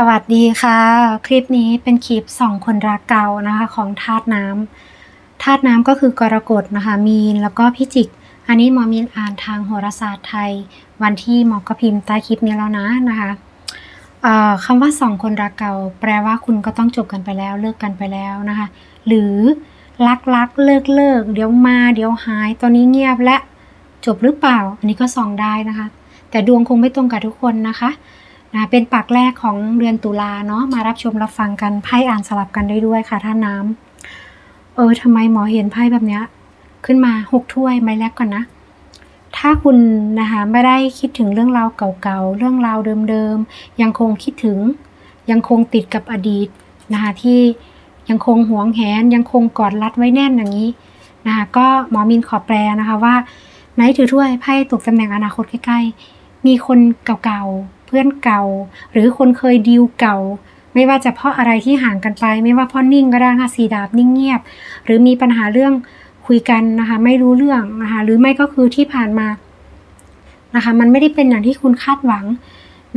สวัสดีค่ะ คลิปนี้เป็นคลิปสองคนรักเก่านะคะของธาตุน้ำธาตุน้ำก็คือกรกฎนะคะ มีนแล้วก็พิจิก อันนี้หมอมีนอ่านทางโหราศาสตร์ไทย วันที่หมอก็พิมพ์ใต้คลิปนี้แล้วนะนะคะคำว่าสองคนรักเก่า แปลว่าคุณก็ต้องจบกันไปแล้วเลิกกันไปแล้วนะคะ หรือรักรักเลิกเลิกเดี๋ยวมาเดี๋ยวหาย ตอนนี้เงียบและจบหรือเปล่า อันนี้ก็ส่องได้นะคะ แต่ดวงคงไม่ตรงกับทุกคนนะคะ เป็นปากแรกของเดือนตุลาเนาะมารับชมรับฟังกันไพ่อ่านสลับกันได้ด้วยค่ะท่านน้ำเออทำไมหมอเห็นไพ่แบบเนี้ย ขึ้นมาหกถ้วยใบแรกก่อนนะ ถ้าคุณนะคะไม่ได้คิดถึงเรื่องราวเก่าๆเรื่องราวเดิมๆยังคงคิดถึง ยังคงติดกับอดีตนะคะที่ยังคงหวงแหนยังคงกอดรัดไว้แน่นอย่างนี้นะคะก็หมอมินขอแปลนะคะว่าไนท์ถือถ้วยไพ่ตกตำแหน่งอนาคตใกล้ๆมีคนเก่าๆ เพื่อนเก่า หรือคนเคยดีลเก่า ไม่ว่าจะเพราะอะไรที่ห่างกันไป ไม่ว่าเพราะนิ่งก็ได้ค่ะสีดาบนิ่งเงียบ หรือมีปัญหาเรื่องคุยกันนะคะไม่รู้เรื่องนะคะหรือไม่ก็คือที่ผ่านมานะคะมันไม่ได้เป็นอย่างที่คุณคาดหวัง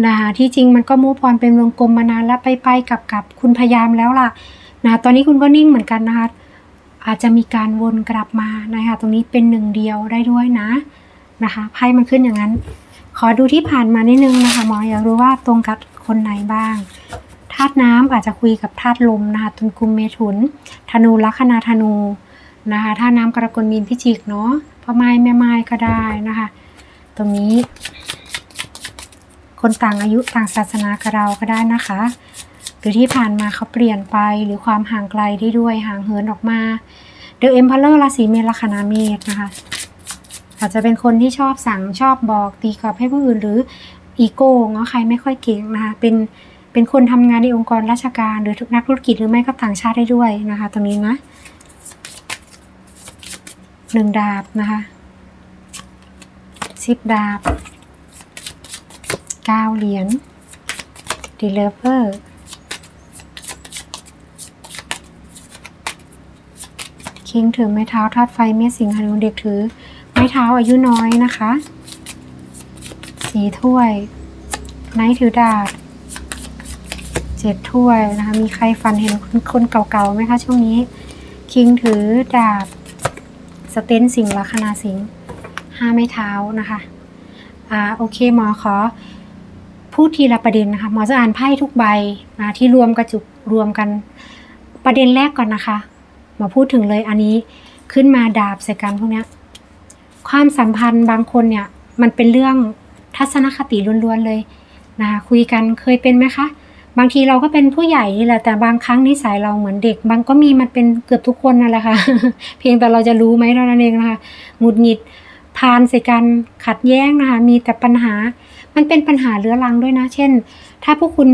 นะคะที่จริงมันก็มูพรเป็นวงกลมมานานแล้วไปไปๆกับกับคุณพยายามแล้วล่ะนะตอนนี้คุณก็นิ่งเหมือนกันนะคะอาจจะมีการวนกลับมานะคะตรงนี้เป็นหนึ่งเดียวได้ด้วยนะนะคะไพ่มันขึ้นอย่างนั้น ขอดูที่ผ่านมานิดนึงนะคะหมออยากรู้ว่าตรงกับคนไหนบ้างธาตุน้ำอาจจะคุยกับธาตุลมนะคะตุลกุมเมถุน ธนูลัคนาธนูนะคะธาตุน้ำกรกฎมีนพิจิกเนาะพ่อไม้แม่ไม้ก็ได้นะคะ ตรงนี้ คนต่างอายุต่างศาสนากับเราก็ได้นะคะหรือที่ผ่านมาเขาเปลี่ยนไปหรือความห่างไกลได้ด้วยห่างเหินออกมาเดอะเอ็มพ r เลอร์ราศีเมษลัคนาเมษนะคะ อาจจะเป็นคนที่ชอบสั่งชอบบอกตีกรอบให้ผู้อื่นหรืออีโก้เงาะใครไม่ค่อยเก่งนะคะเป็นเป็นคนทำงานในองค์กรราชการหรือนักธุรกิจหรือไม่ก็ต่างชาติได้ด้วยนะคะ ตรงนี้นะหนึ่งดาบนะคะสิบดาบเก้าเหรียญดีเลเวอร์คิงถือไม้เท้าธาตุไฟเมษสิงหานุเด็กถือ ม้เท้าอายุน้อยนะคะ สีถ้วยไนท์ถือดาบเจ็ดถ้วยนะคะ มีใครฝันเห็นคนคนเก่าๆไหมคะช่วงนี้ คิงถือดาบ สเตนสิงห์ลัคนาสิงห์ห้าไม้เท้านะคะ อ่าโอเคหมอขอพูดทีละประเด็นนะคะหมอจะอ่านไพ่ทุกใบนะที่รวมกระจุกรวมกันประเด็นแรกก่อนนะคะหมอพูดถึงเลยอันนี้ขึ้นมาดาบใส่กันพวกเนี้ย ความสัมพันธ์บางคนเนี่ยมันเป็นเรื่องทัศนคติล้วนๆเลยนะคะคุยกันเคยเป็นไหมคะ บางทีเราก็เป็นผู้ใหญ่นี่แหละแต่บางครั้งนิสัยเราเหมือนเด็ก บางก็มีมันเป็นเกือบทุกคนนั่นแหละค่ะ เพียงแต่เราจะรู้ไหมเท่านั้นเองนะคะหงุดหงิดพานใส่กันขัดแย้งนะคะมีแต่ปัญหา มันเป็นปัญหาเรื้อรังด้วยนะ เช่น ถ้าพวกคุณ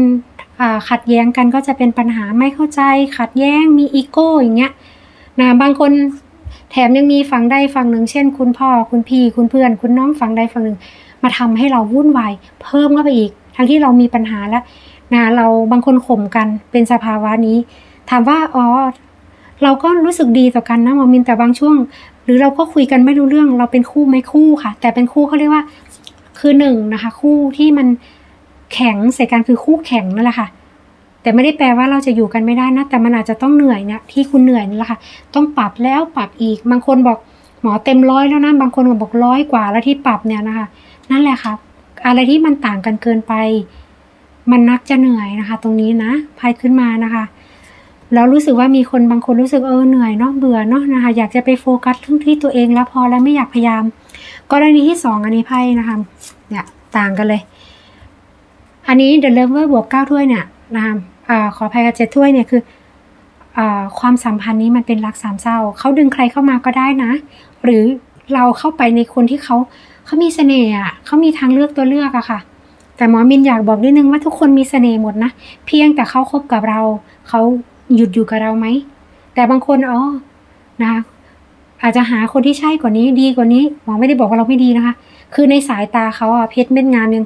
ขัดแย้งกันก็จะเป็นปัญหาไม่เข้าใจ ขัดแย้งมีอีโก้อย่างเงี้ยนะบางคน แถมยังมีฝั่งใดฝั่งหนึ่งเช่น คุณพ่อคุณพี่คุณเพื่อน คุณน้องฝั่งใดฝั่งหนึ่ง มาทำให้เราวุ่นวายเพิ่มเข้าไปอีก ทั้งที่เรามีปัญหาแล้วนะเราบางคนข่มกันเป็นสภาวะนี้ ถามว่าอ๋อเราก็รู้สึกดีต่อกันนะหมอมินแต่บางช่วง หรือเราก็คุยกันไม่รู้เรื่องเราเป็นคู่ไม่คู่ค่ะ แต่เป็นคู่เขาเรียกว่าคือหนึ่งนะคะ คู่ที่มันแข็งใส่กันคือคู่แข็งนั่นแหละค่ะ แต่ไม่ได้แปลว่าเราจะอยู่กันไม่ได้นะ แต่มันอาจจะต้องเหนื่อยเนี่ยที่คุณเหนื่อยนี่แหละค่ะ ต้องปรับแล้วปรับอีก บางคนบอกหมอเต็มร้อยแล้วนะ บางคนก็บอกร้อยกว่าแล้วที่ปรับเนี่ยนะคะ นั่นแหละค่ะ อะไรที่มันต่างกันเกินไป มันนักจะเหนื่อยนะคะ ตรงนี้นะพายขึ้นมานะคะ แล้วรู้สึกว่ามีคนบางคนรู้สึกเออเหนื่อยเนาะเบื่อเนาะนะคะ อยากจะไปโฟกัสที่ที่ตัวเองแล้วพอแล้วไม่อยากพยายาม กรณีที่สองอันนี้ไพ่นะคะ เนี่ยต่างกันเลย อันนี้ The Lover บวกเก้าถ้วยเนี่ยนะคะ อขออภัยกับเจ็ดถ้วยเนี่ยคืออความสัมพันธ์นี้มันเป็นรักสามเศร้าเขาดึงใครเข้ามาก็ได้นะ หรือเราเข้าไปในคนที่เขาเขามีเสน่ห์อะเขามีทางเลือกตัวเลือกอะค่ะ แต่หมอมินอยากบอกนิดนึงว่าทุกคนมีเสน่ห์หมดนะ เพียงแต่เขาคบกับเรา เขาหยุดอยู่กับเราไหม แต่บางคนอ๋อนะคะอาจจะหาคนที่ใช่กว่านี้ดีกว่านี้หมอไม่ได้บอกว่าเราไม่ดีนะคะ คือในสายตาเขาอะเพชรเม็ดงามยัง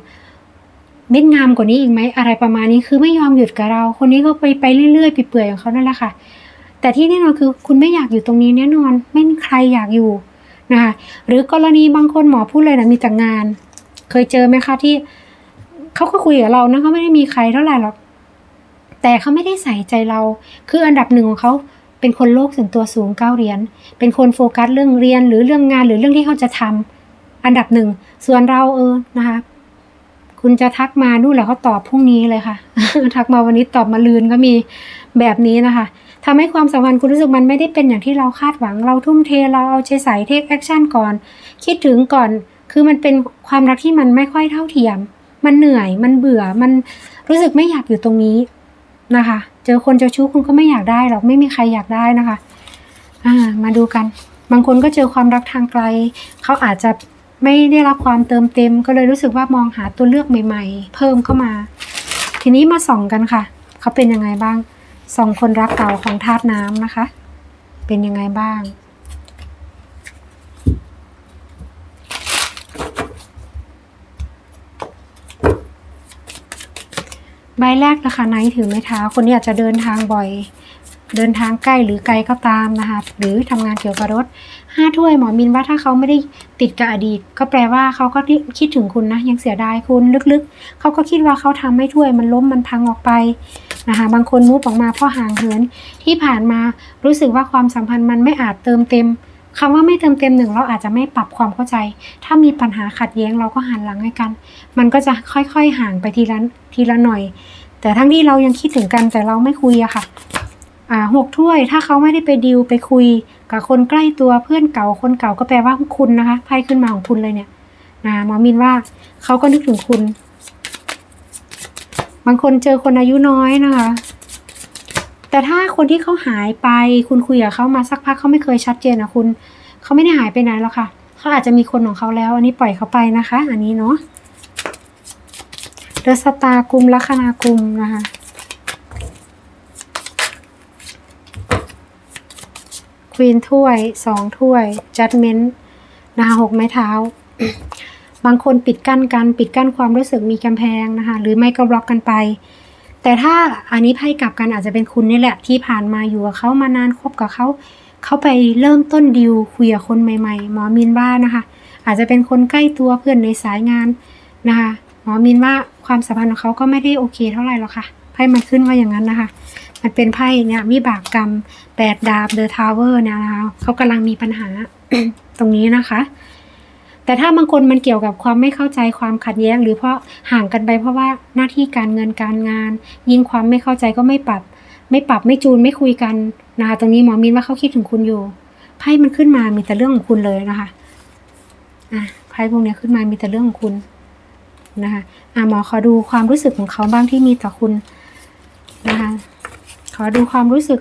เม็ดงามกว่านี้อีกไหมอะไรประมาณนี้คือไม่ยอมหยุดกับเรา คนนี้ก็ไปไปเรื่อยๆไปเปื่อยของเขานั่นแหละค่ะ แต่ที่แน่นอนคือคุณไม่อยากอยู่ตรงนี้แน่นอนไม่มีใครอยากอยู่นะคะหรือกรณีบางคนหมอพูดเลยนะมีแต่งาน เคยเจอไหมคะที่เขาก็คุยกับเรานะเขาไม่ได้มีใครเท่าไหร่หรอกแต่เขาไม่ได้ใส่ใจเรา คืออันดับหนึ่งของเขาเป็นคนโลกส่วนตัวสูงเก้าเหรียญเป็นคนโฟกัสเรื่องเรียนหรือเรื่องงานหรือเรื่องที่เขาจะทำอันดับหนึ่งส่วนเราเออนะคะ คุณจะทักมานู่นแหละเขาตอบพรุ่งนี้เลยค่ะ ทักมาวันนี้ตอบมาลืนก็มีแบบนี้นะคะทำให้ความสัมพันธ์คุณรู้สึกมันไม่ได้เป็นอย่างที่เราคาดหวัง เราทุ่มเทเราเอาใจใส่เทคแอคชั่นก่อน คิดถึงก่อน คือมันเป็นความรักที่มันไม่ค่อยเท่าเทียม มันเหนื่อย มันเบื่อ มันรู้สึกไม่อยากอยู่ตรงนี้นะคะ เจอคนเจ้าชู้คุณก็ไม่อยากได้หรอก ไม่มีใครอยากได้นะคะ อ่า มาดูกัน บางคนก็เจอความรักทางไกล เขาอาจจะ ไม่ได้รับความเติมเต็ม ก็เลยรู้สึกว่ามองหาตัวเลือกใหม่ ๆ เพิ่มเข้ามา ทีนี้มาส่องกันค่ะ เขาเป็นยังไงบ้างส่องคนรักเก่าของธาตุน้ำนะคะ เป็นยังไงบ้างใบแรกนะคะไนท์ถือไม้เท้า คนนี้อาจจะเดินทางบ่อย เดินทางใกล้หรือไกลก็ตามนะคะ หรือทำงานเกี่ยวกับรถห้าถ้วยหมอมินว่าถ้าเขาไม่ได้ติดกับอดีต ก็แปลว่าเขาก็คิดถึงคุณนะ ยังเสียดายคุณลึกๆ เขาก็คิดว่าเขาทำให้ถ้วยมันล้มมันพังออกไปนะคะบางคนมูฟออกมาเพราะห่างเหินที่ผ่านมารู้สึกว่าความสัมพันธ์มันไม่อาจเติมเต็มคำว่าไม่เติมเต็มหนึ่งเราอาจจะไม่ปรับความเข้าใจ ถ้ามีปัญหาขัดแย้งเราก็หันหลังให้กัน มันก็จะค่อยๆห่างไปทีละทีละหน่อย แต่ทั้งที่เรายังคิดถึงกันแต่เราไม่คุยอะค่ะ หกถ้วย ถ้าเขาไม่ได้ไปดิวไปคุย กับคนใกล้ตัวเพื่อนเก่าคนเก่าก็แปลว่าคุณนะคะไพ่ขึ้นมาของคุณเลยเนี่ยนะหมอมินว่าเขาก็นึกถึงคุณ บางคนเจอคนอายุน้อยนะคะ แต่ถ้าคนที่เขาหายไป คุณคุยกับเขามาสักพักเขาไม่เคยชัดเจนอะคุณเขาไม่ได้หายไปไหนหรอกค่ะเขาอาจจะมีคนของเขาแล้ว อันนี้ปล่อยเขาไปนะคะ อันนี้เนาะเดอะสตาร์กุมลัคนากุมนะคะ วีนถ้วยสองถ้วยจัดเมนต์นะคะหกไม้เท้า บางคนปิดกั้นกันปิดกั้นความรู้สึกมีกำแพงนะคะ หรือไม่ก็บล็อกกันไป แต่ถ้าอันนี้ไพ่กลับกันอาจจะเป็นคุณนี่แหละ ที่ผ่านมาอยู่กับเขามานานคบกับเขาเขาไปเริ่มต้นดิวคุยกับคนใหม่ๆ หมอมินว่านะคะ อาจจะเป็นคนใกล้ตัวเพื่อนในสายงานนะคะหมอมินว่าความสัมพันธ์ของเขาก็ไม่ได้โอเคเท่าไหร่หรอกค่ะไพ่มันขึ้นว่าอย่างนั้นนะคะ มันเป็นไพ่เนี่ยวิบากกรรมแปดดาบเดอะทาวเวอร์เนี่ยนะคะเขากำลังมีปัญหาตรงนี้นะคะ แต่ถ้าบางคนมันเกี่ยวกับความไม่เข้าใจความขัดแย้ง หรือเพราะห่างกันไปเพราะว่าหน้าที่การเงินการงาน ยิ่งความไม่เข้าใจก็ไม่ปรับ ไม่ปรับไม่จูนไม่คุยกันนะคะตรงนี้หมอมินว่าเขาคิดถึงคุณอยู่ไพ่มันขึ้นมามีแต่เรื่องของคุณเลยนะคะอะไพ่พวกนี้ขึ้นมามีแต่เรื่องของคุณนะคะอะหมอขอดูความรู้สึกของเขาบ้างที่มีต่อคุณนะคะ อดูความรู้สึก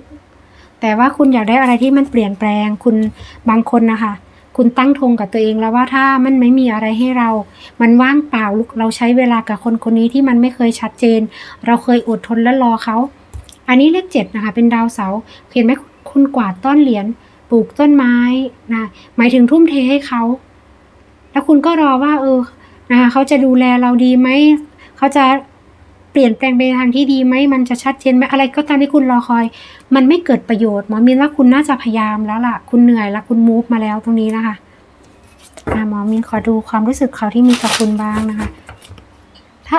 แต่ว่าคุณอยากได้อะไรที่มันเปลี่ยนแปลง คุณบางคนนะคะ คุณตั้งธงกับตัวเองแล้วว่าถ้ามันไม่มีอะไรให้เรา มันว่างเปล่าเราใช้เวลากับคนคนนี้ที่มันไม่เคยชัดเจน เราเคยอดทนและรอเขา อันนี้เลขเจ็ดนะคะ เป็นดาวเสาร์เห็นไหมคุณกวาดต้นเหรียญปลูกต้นไม้นะหมายถึงทุ่มเทให้เขา แล้วคุณก็รอว่า เออนะคะเขาจะดูแลเราดีไหม เขาจะ ลี่ยนแปลงไปทางที่ดีไหมมันจะชัดเจนไหมอะไรก็ตามที่คุณรอคอย มันไม่เกิดประโยชน์หมอมินว่าคุณน่าจะพยายามแล้วล่ะ คุณเหนื่อยแล้วคุณมูฟมาแล้วตรงนี้นะคะอะหมอมินขอดูความรู้สึกเขาที่มีกับคุณบ้างนะคะ ถ้า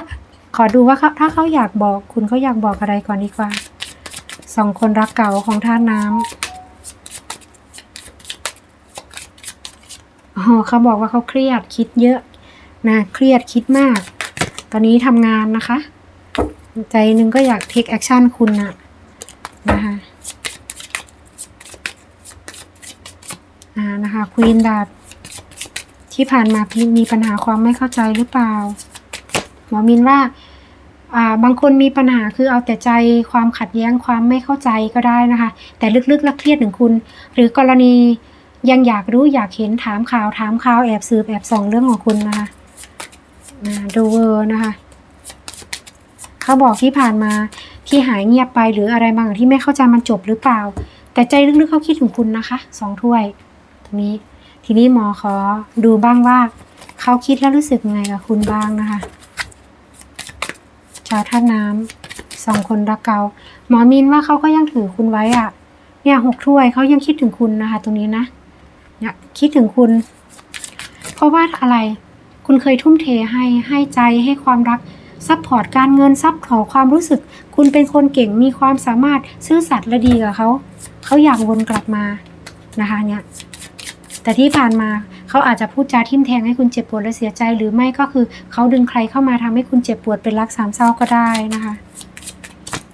ขอดูว่าเขาถ้าเขาอยากบอก คุณเขาอยากบอกอะไรก่อนดีกว่าสองคนรักเก่าของท่าน้ำอ๋อเขาบอกว่าเขาเครียดคิดเยอะนะเครียดคิดมาก ตอนนี้ทำงานนะคะ ใจหนึงก็อยากเทคแอคชั่นคุณนะนะคะอ่านะคะควีนดาบที่ผ่านมาพี่มีปัญหาความไม่เข้าใจหรือเปล่า หมอมินว่าอ่าบางคนมีปัญหาคือเอาแต่ใจความขัดแย้งความไม่เข้าใจก็ได้นะคะ แต่ลึกๆแล้วเครียดถึงคุณ หรือกรณียังอยากรู้อยากเห็นถามข่าวถามข่าวแอบสืบแอบส่องเรื่องของคุณนะคะดูเวอร์นะคะ เขาบอกที่ผ่านมาที่หายเงียบไปหรืออะไรบางอย่างที่ไม่เข้าใจมันจบหรือเปล่า แต่ใจลึกๆเขาคิดถึงคุณนะคะสองถ้วยตรงนี้ ทีนี้หมอขอดูบ้างว่า เขาคิดแล้วรู้สึกไงกับคุณบ้างนะคะชาวท่าน้ำสองคนรักเกาหมอมินว่าเขาก็ยังถือคุณไว้อะเนี่ยหกถ้วยเขายังคิดถึงคุณนะคะ ตรงนี้นะเนี่ยคิดถึงคุณ เพราะว่าอะไร คุณเคยทุ่มเทให้ให้ใจให้ความรัก ซัพพอร์ตการเงินซัพพอร์ตความรู้สึก คุณเป็นคนเก่งมีความสามารถซื่อสัตย์และดีกับเขา เขาอยากวนกลับมานะคะเนี่ยแต่ที่ผ่านมาเขาอาจจะพูดจาทิ่มแทงให้คุณเจ็บปวดและเสียใจ หรือไม่ก็คือเขาดึงใครเข้ามาทำให้คุณเจ็บปวดเป็นรักสามเศร้าก็ได้นะคะ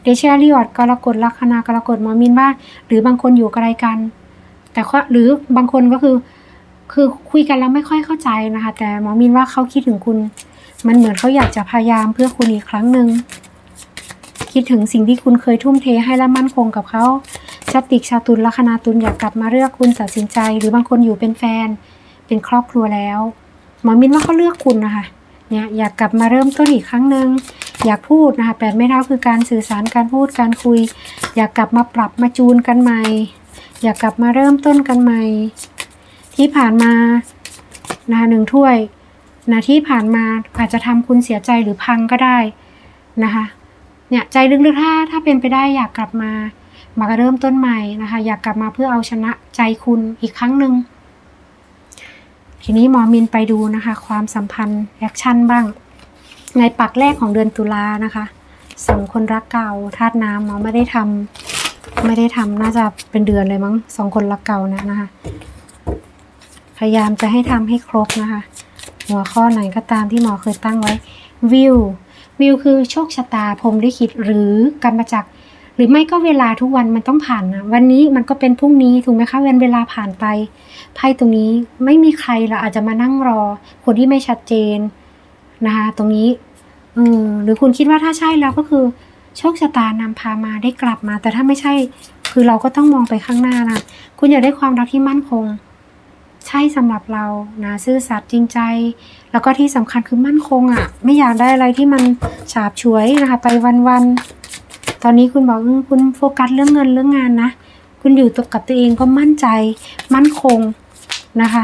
เดชาริออดกรกฎลัคนากรกฎมอมินว่าหรือบางคนอยู่ไกลกัน แต่หรือบางคนก็คือคือคุยกันแล้วไม่ค่อยเข้าใจนะคะ แต่หมอมินว่าเขาคิดถึงคุณ มันเหมือนเขาอยากจะพยายามเพื่อคุณอีกครั้งหนึ่งคิดถึงสิ่งที่คุณเคยทุ่มเทให้และมั่นคงกับเขาชาติกชาตุลลัคนาตุลอยากกลับมาเลือกคุณตัดสินใจ หรือบางคนอยู่เป็นแฟน เป็นครอบครัวแล้วหมอมินว่าเขาเลือกคุณนะคะเนี่ยอยากกลับมาเริ่มต้นอีกครั้งหนึ่งอยากพูดนะคะแปดไม่เท่าคือการสื่อสารการพูดการคุย อยากกลับมาปรับมาจูนกันใหม่ อยากกลับมาเริ่มต้นกันใหม่ ที่ผ่านมานะคะหนึ่งถ้วย นะที่ผ่านมาอาจจะทำคุณเสียใจหรือพังก็ได้นะคะเนี่ยใจลึกๆถ้าถ้าเป็นไปได้อยากกลับมามาเริ่มต้นใหม่นะคะ อยากกลับมาเพื่อเอาชนะใจคุณอีกครั้งหนึ่งทีนี้หมอมินไปดูนะคะ ความสัมพันธ์แอคชั่นบ้าง ในปักแรกของเดือนตุลานะคะสองคนรักเก่าธาตุน้ำหมอไม่ได้ทำไม่ได้ทำน่าจะเป็นเดือนเลยมั้งสองคนรักเก่านะนะคะพยายามจะให้ทำให้ครบนะคะ หัวข้อไหนก็ตามที่หมอเคยตั้งไว้วิววิวคือโชคชะตาพรมลิขิตหรือกรรมจักรหรือไม่ก็เวลาทุกวันมันต้องผ่านนะวันนี้มันก็เป็นพรุ่งนี้ถูกไหมคะเวลาเวลาผ่านไปไพ่ตรงนี้ไม่มีใครเราอาจจะมานั่งรอ คนที่ไม่ชัดเจนนะคะตรงนี้เออหรือคุณคิดว่าถ้าใช่แล้วก็คือ โชคชะตานำพามาได้กลับมา แต่ถ้าไม่ใช่คือเราก็ต้องมองไปข้างหน้านะคุณอยากได้ความรักที่มั่นคง ใช่สำหรับเรานะซื่อสัตย์จริงใจ แล้วก็ที่สำคัญคือมั่นคงอะ่ะ ไม่อยากได้อะไรที่มันฉาบฉวยนะคะ ไปวันๆตอนนี้คุณบอกคุณโฟกัสเรื่องเงินเรื่องงานนะคุณอยู่ตัวกับตัวเองก็มั่นใจ มั่นคงนะคะ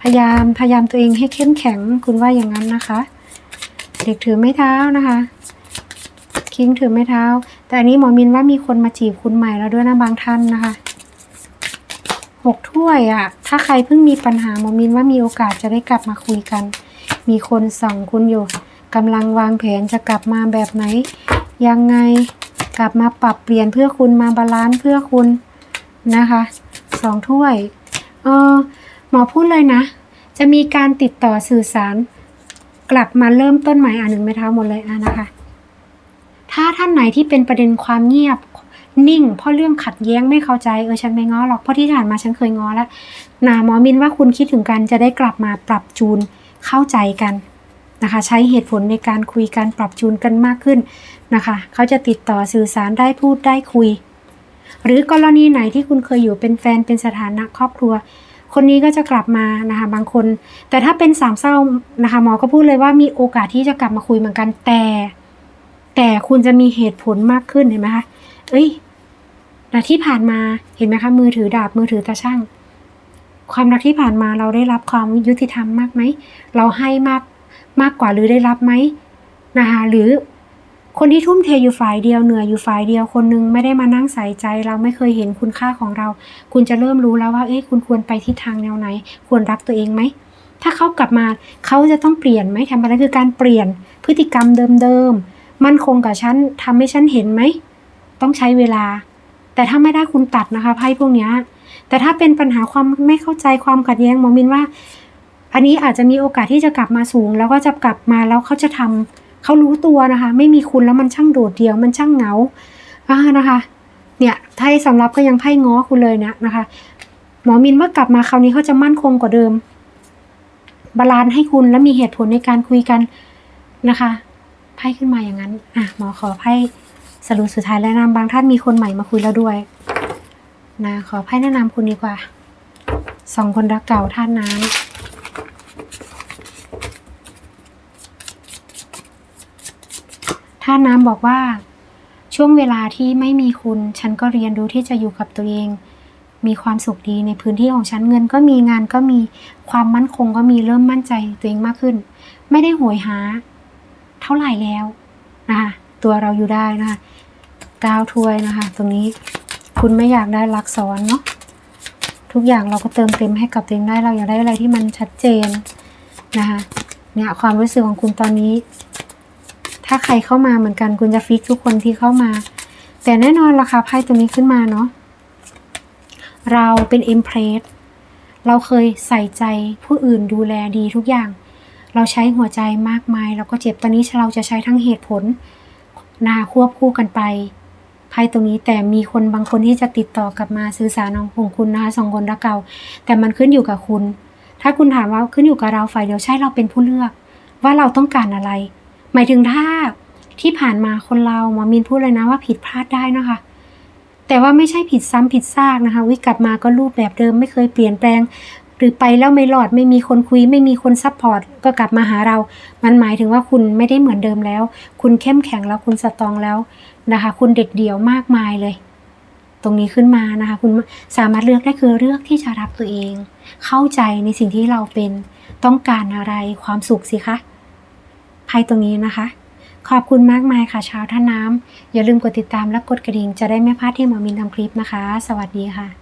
พยายามพยายามตัวเองให้เข้มแข็ง คุณว่าอย่างนั้นนะคะ เด็กถือไม้เท้านะคะคิงถือไม้เท้า แต่อันนี้หมอมินว่ามีคนมาจีบคุณใหม่แล้วด้วยนะบางท่านนะคะ หกถ้วยอะ่ะถ้าใครเพิ่งมีปัญหาหมอมินว่ามีโอกาสจะได้กลับมาคุยกัน มีคนส่องคุณอยู่กำลังวางแผนจะกลับมาแบบไหน ยังไงกลับมาปรับเปลี่ยนเพื่อคุณมาบาลานซ์เพื่อคุณนะคะสองถ้วยเออหมอพูดเลยนะ จะมีการติดต่อสื่อสาร กลับมาเริ่มต้นใหม่อ่านหนึ่งไม้เท้าหมดเลยอะนะคะ ถ้าท่านไหนที่เป็นประเด็นความเงียบ นิ่ง เพราะเรื่องขัดแย้งไม่เข้าใจเออฉันไม่ง้อหรอกเพราะที่ผ่านมาฉันเคยง้อแล้วนะหมอมินว่าคุณคิดถึงกันจะได้กลับมาปรับจูนเข้าใจกันนะคะ ใช้เหตุผลในการคุยกันปรับจูนกันมากขึ้นนะคะ เขาจะติดต่อสื่อสารได้พูดได้คุย หรือกรณีไหนที่คุณเคยอยู่เป็นแฟนเป็นสถานะครอบครัว คนนี้ก็จะกลับมานะคะบางคน แต่ถ้าเป็นสามเศร้านะคะหมอก็พูดเลยว่ามีโอกาสที่จะกลับมาคุยเหมือนกันแต่ แต่คุณจะมีเหตุผลมากขึ้นเห็นไหมคะเอ้ย แต่ที่ผ่านมาเห็นไหมคะมือถือดาบมือถือตาช่าง ความรักที่ผ่านมาเราได้รับความยุติธรรมมากไหมเราให้มากมากกว่าหรือได้รับไหมนะคะหรือคนที่ทุ่มเทอยู่ฝ่ายเดียวเหนื่อยอยู่ฝ่ายเดียวคนนึงไม่ได้มานั่งใส่ใจ เราไม่เคยเห็นคุณค่าของเรา คุณจะเริ่มรู้แล้วว่าเอ้ยคุณควรไปทิศทางแนวไหน ควรรักตัวเองไหมถ้าเขากลับมาเขาจะต้องเปลี่ยนไหมทำอะไรคือการเปลี่ยนพฤติกรรมเดิมๆมั่นคงกับฉันทำให้ฉันเห็นไหมต้องใช้เวลา แต่ถ้าไม่ได้คุณตัดนะคะไพ่พวกนี้แต่ถ้าเป็นปัญหาความไม่เข้าใจความขัดแย้งหมอมินว่า อันนี้อาจจะมีโอกาสที่จะกลับมาสูง แล้วก็จะกลับมาแล้วเขาจะทำเขารู้ตัวนะคะ ไม่มีคุณแล้วมันช่างโดดเดี่ยวมันช่างเหงาอ่านะคะเนี่ยไพ่สำรับก็ยังไพ่ง้อคุณเลยนะนะคะ หมอมินว่ากลับมาคราวนี้เขาจะมั่นคงกว่าเดิม บาลานซ์ให้คุณและมีเหตุผลในการคุยกันนะคะไพ่ขึ้นมาอย่างนั้น อะหมอขอไพ่ สรุปสุดท้ายแนะนำบางท่านมีคนใหม่มาคุยแล้วด้วยนะขอไพ่แนะนำคุณดีกว่าสองคนรักเก่าท่านน้ำท่านน้ำบอกว่าช่วงเวลาที่ไม่มีคุณ ฉันก็เรียนรู้ที่จะอยู่กับตัวเอง มีความสุขดีในพื้นที่ของฉันเงินก็มีงานก็มีความมั่นคงก็มีเริ่มมั่นใจตัวเองมากขึ้น ไม่ได้โหยหา เท่าไหร่แล้วนะคะตัวเราอยู่ได้นะคะ ก้าวถ้วยนะคะ ตรงนี้คุณไม่อยากได้รักซ้อนเนาะทุกอย่างเราก็เติมเต็มให้กับตัวเองได้เราอยากได้อะไรที่มันชัดเจนนะคะเนี่ยความรู้สึกของคุณตอนนี้ ถ้าใครเข้ามาเหมือนกันคุณจะฟิกทุกคนที่เข้ามา แต่แน่นอนราคาไพ่ตัวนี้ขึ้นมาเนาะเราเป็นเอ็มเพรสเราเคยใส่ใจผู้อื่นดูแลดีทุกอย่าง เราใช้หัวใจมากมาย แล้วก็เจ็บตอนนี้เราจะใช้ทั้งเหตุผลนาควบคู่กันไป ไพ่ตรงนี้แต่มีคนบางคนที่จะติดต่อกลับมาสื่อสารของคุณนะคะสองคนรักเก่า แต่มันขึ้นอยู่กับคุณ ถ้าคุณถามว่าขึ้นอยู่กับเราฝ่ายเดียวใช่เราเป็นผู้เลือก ว่าเราต้องการอะไร หมายถึงถ้าที่ผ่านมาคนเราหมอมินพูดเลยนะว่าผิดพลาดได้นะคะ แต่ว่าไม่ใช่ผิดซ้ำผิดซากนะคะ วิกลับมาก็รูปแบบเดิมไม่เคยเปลี่ยนแปลง หรือไปแล้วไม่หลอดไม่มีคนคุย ไม่มีคนซัพพอร์ตก็กลับมาหาเรา มันหมายถึงว่าคุณไม่ได้เหมือนเดิมแล้ว คุณเข้มแข็งแล้วคุณสตองแล้วนะคะ คุณเด็ดเดี่ยวมากมายเลย ตรงนี้ขึ้นมานะคะ คุณสามารถเลือกได้คือเลือกที่จะรับตัวเอง เข้าใจในสิ่งที่เราเป็นต้องการอะไรความสุขสิคะไพ่ตรงนี้นะคะ ขอบคุณมากมายค่ะชาวท่าน้ำอย่าลืมกดติดตามและกดกระดิ่งจะได้ไม่พลาดที่หมอมินทำคลิปนะคะ สวัสดีค่ะ